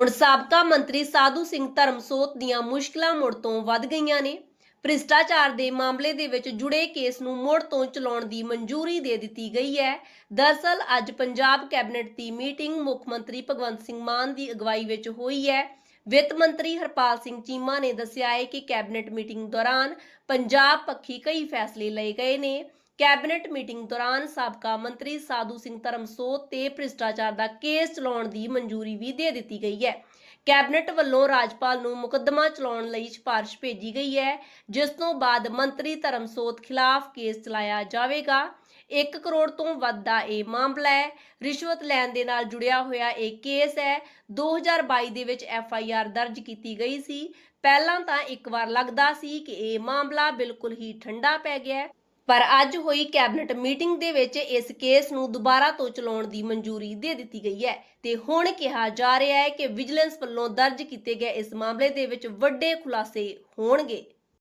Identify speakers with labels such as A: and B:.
A: ਹੁਣ ਸਾਬਕਾ ਮੰਤਰੀ ਸਾਧੂ ਸਿੰਘ ਧਰਮਸੋਤ ਦੀਆਂ ਮੁਸ਼ਕਲਾਂ ਮੁੜ ਤੋਂ ਵੱਧ ਗਈਆਂ ਨੇ। ਭ੍ਰਿਸ਼ਟਾਚਾਰ ਦੇ ਮਾਮਲੇ ਦੇ ਵਿੱਚ ਜੁੜੇ ਕੇਸ ਨੂੰ ਮੁੜ ਤੋਂ ਚਲਾਉਣ ਦੀ ਮਨਜ਼ੂਰੀ ਦੇ ਦਿੱਤੀ ਗਈ ਹੈ। ਦਰਸਲ ਅੱਜ ਪੰਜਾਬ ਕੈਬਨਿਟ ਦੀ ਮੀਟਿੰਗ ਮੁੱਖ ਮੰਤਰੀ ਭਗਵੰਤ ਸਿੰਘ ਮਾਨ ਦੀ ਅਗਵਾਈ ਵਿੱਚ ਹੋਈ ਹੈ। ਵਿੱਤ ਮੰਤਰੀ ਹਰਪਾਲ ਸਿੰਘ ਚੀਮਾ ਨੇ ਦੱਸਿਆ ਹੈ ਕਿ ਕੈਬਨਿਟ ਮੀਟਿੰਗ ਦੌਰਾਨ ਪੰਜਾਬ ਪੱਖੀ ਕਈ ਫੈਸਲੇ ਲਏ ਗਏ ਨੇ। ਕੈਬਨਿਟ ਮੀਟਿੰਗ ਦੌਰਾਨ ਸਾਬਕਾ ਮੰਤਰੀ ਸਾਧੂ ਸਿੰਘ ਧਰਮਸੋਤ ਤੇ ਭ੍ਰਿਸ਼ਟਾਚਾਰ ਦਾ ਕੇਸ ਚਲਾਉਣ ਦੀ ਮਨਜ਼ੂਰੀ ਵੀ ਦੇ ਦਿੱਤੀ ਗਈ ਹੈ। ਕੈਬਨਿਟ ਵੱਲੋਂ ਰਾਜਪਾਲ ਨੂੰ ਮੁਕੱਦਮਾ ਚਲਾਉਣ ਲਈ ਸਿਫਾਰਿਸ਼ ਭੇਜੀ ਗਈ ਹੈ, ਜਿਸ ਤੋਂ ਬਾਅਦ ਮੰਤਰੀ ਧਰਮਸੋਤ ਖਿਲਾਫ ਕੇਸ ਚਲਾਇਆ ਜਾਵੇਗਾ। 1 ਕਰੋੜ ਤੋਂ ਵੱਧ ਦਾ ਇਹ ਮਾਮਲਾ ਹੈ। ਰਿਸ਼ਵਤ ਲੈਣ ਦੇ ਨਾਲ ਜੁੜਿਆ ਹੋਇਆ ਇਹ ਕੇਸ ਹੈ। 2022 ਦੇ ਵਿੱਚ ਐਫ ਆਈ ਆਰ ਦਰਜ ਕੀਤੀ ਗਈ ਸੀ। ਪਹਿਲਾਂ ਤਾਂ ਇੱਕ ਵਾਰ ਲੱਗਦਾ ਸੀ ਕਿ ਇਹ ਮਾਮਲਾ ਬਿਲਕੁਲ ਹੀ ਠੰਡਾ ਪੈ ਗਿਆ ਪਰ ਅੱਜ ਹੋਈ ਕੈਬਨਿਟ ਮੀਟਿੰਗ ਦੇ ਵਿੱਚ ਇਸ ਕੇਸ ਨੂੰ ਦੁਬਾਰਾ ਤੋਂ ਚਲਾਉਣ ਦੀ ਮਨਜ਼ੂਰੀ ਦੇ ਦਿੱਤੀ ਗਈ ਹੈ ਤੇ ਹੁਣ ਕਿਹਾ ਜਾ ਰਿਹਾ ਹੈ ਕਿ ਵਿਜੀਲੈਂਸ ਵੱਲੋਂ ਦਰਜ ਕੀਤੇ ਗਏ ਇਸ ਮਾਮਲੇ ਦੇ ਵਿੱਚ ਵੱਡੇ ਖੁਲਾਸੇ ਹੋਣਗੇ।